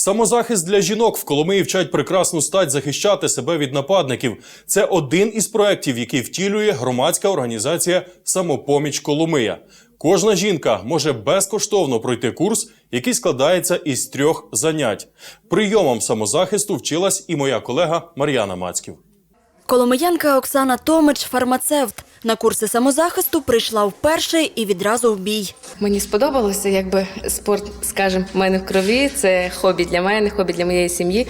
Самозахист для жінок в Коломиї вчать прекрасну стать захищати себе від нападників. Це один із проєктів, який втілює громадська організація Самопоміч Коломия. Кожна жінка може безкоштовно пройти курс, який складається із трьох занять. Прийомам самозахисту вчилась і моя колега Мар'яна Мацьків. Коломиянка Оксана Томич, фармацевт. На курси самозахисту прийшла вперше і відразу в бій. Мені сподобалося, якби спорт, скажімо, в мене в крові. Це хобі для мене, хобі для моєї сім'ї.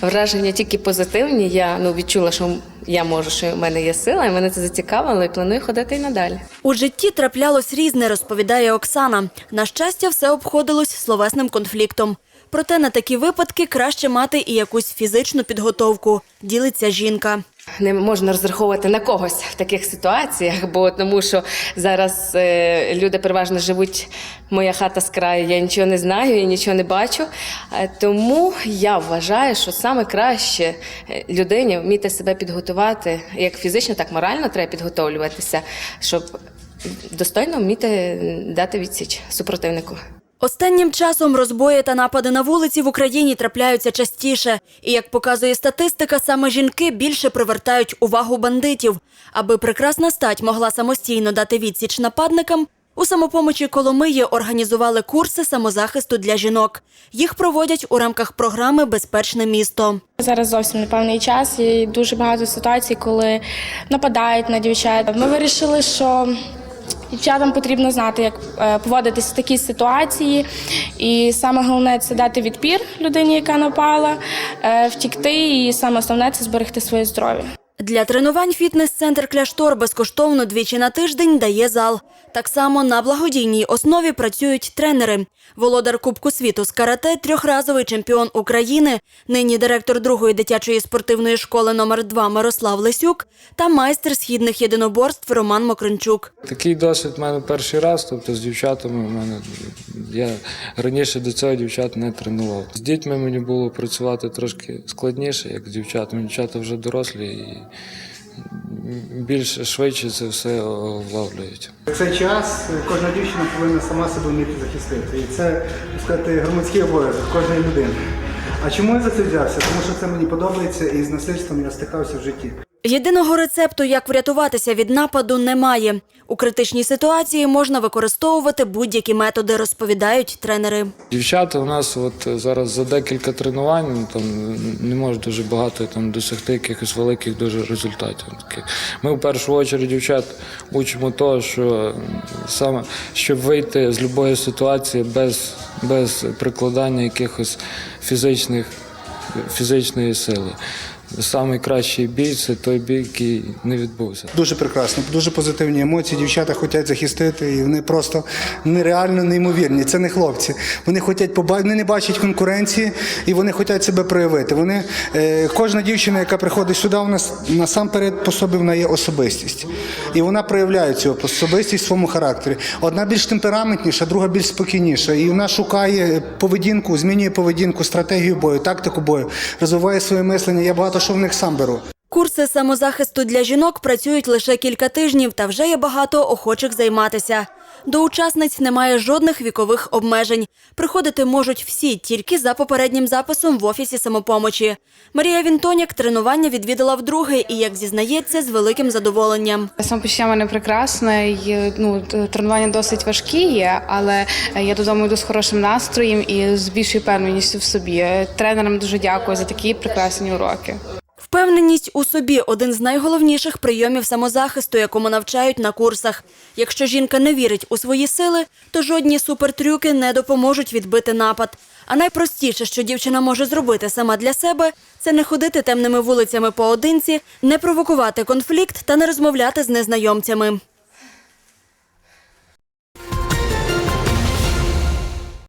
Враження тільки позитивні. Я ну відчула, що я можу, що в мене є сила, і мене це зацікавило, і планую ходити і надалі. У житті траплялось різне, розповідає Оксана. На щастя, все обходилось словесним конфліктом. Проте на такі випадки краще мати і якусь фізичну підготовку. Ділиться жінка. Не можна розраховувати на когось в таких ситуаціях, бо тому що зараз е, люди переважно живуть. Моя хата з краю, я нічого не знаю і нічого не бачу. Е, тому я вважаю, що саме краще е, людині вміти себе підготувати як фізично, так і морально треба підготовлюватися, щоб достойно вміти дати відсіч супротивнику. Останнім часом розбої та напади на вулиці в Україні трапляються частіше. І як показує статистика, саме жінки більше привертають увагу бандитів. Аби прекрасна стать могла самостійно дати відсіч нападникам, у самопомочі Коломиї організували курси самозахисту для жінок. Їх проводять у рамках програми Безпечне місто. Зараз зовсім непевний час і дуже багато ситуацій, коли нападають на дівчат. Ми вирішили, що дівчатам потрібно знати, як е, поводитися в такій ситуації. І саме головне це дати відпір людині, яка напала, е, втікти, і саме основне це зберегти своє здоров'я. Для тренувань фітнес-центр Кляштор безкоштовно двічі на тиждень дає зал. Так само на благодійній основі працюють тренери. Володар Кубку світу з карате, трьохразовий чемпіон України, нині директор другої дитячої спортивної школи номер 2 Мирослав Лисюк та майстер східних єдиноборств Роман Мокринчук. Такий досвід в мене перший раз, тобто з дівчатами в мене я раніше до цього дівчат не тренував. З дітьми мені було працювати трошки складніше, як з дівчатами. Дівчата вже дорослі більш швидше це все влавлюють. Цей час кожна дівчина повинна сама себе вміти захистити. І це так сказати, громадський обов'язок кожної людини. А чому я за це взявся? Тому що це мені подобається і з насильством я стикався в житті. Єдиного рецепту, як врятуватися від нападу, немає. У критичній ситуації можна використовувати будь-які методи, розповідають тренери. Дівчата у нас от зараз за декілька тренувань ну, там не може дуже багато там досягти якихось великих дуже результатів. Ми в першу чергу дівчат учимо того, що саме щоб вийти з будь-якої ситуації без, без прикладання якихось фізичних фізичної сили. Самий кращий бій це той бій, який не відбувся. Дуже прекрасно, дуже позитивні емоції. Дівчата хочуть захистити, і вони просто нереально неймовірні. Це не хлопці. Вони хочуть побачити, вони не бачать конкуренції і вони хочуть себе проявити. Вони е, кожна дівчина, яка приходить сюди, у нас насамперед по собі вона є особистість, і вона проявляє цю особистість в своєму характері. Одна більш темпераментніша, друга більш спокійніша. І вона шукає поведінку, змінює поведінку, стратегію бою, тактику бою, розвиває своє мислення. Я багато що в них сам беру. Курси самозахисту для жінок працюють лише кілька тижнів, та вже є багато охочих займатися. До учасниць немає жодних вікових обмежень. Приходити можуть всі, тільки за попереднім записом в офісі самопомочі. Марія Вінтоняк тренування відвідала вдруге і, як зізнається, з великим задоволенням. Самопочуття в мене прекрасне. і, Ну, тренування досить важкі є, але я додому йду з хорошим настроєм і з більшою певненістю в собі. Тренерам дуже дякую за такі прекрасні уроки. Впевненість у собі один з найголовніших прийомів самозахисту, якому навчають на курсах. Якщо жінка не вірить у свої сили, то жодні супертрюки не допоможуть відбити напад. А найпростіше, що дівчина може зробити сама для себе, це не ходити темними вулицями поодинці, не провокувати конфлікт та не розмовляти з незнайомцями.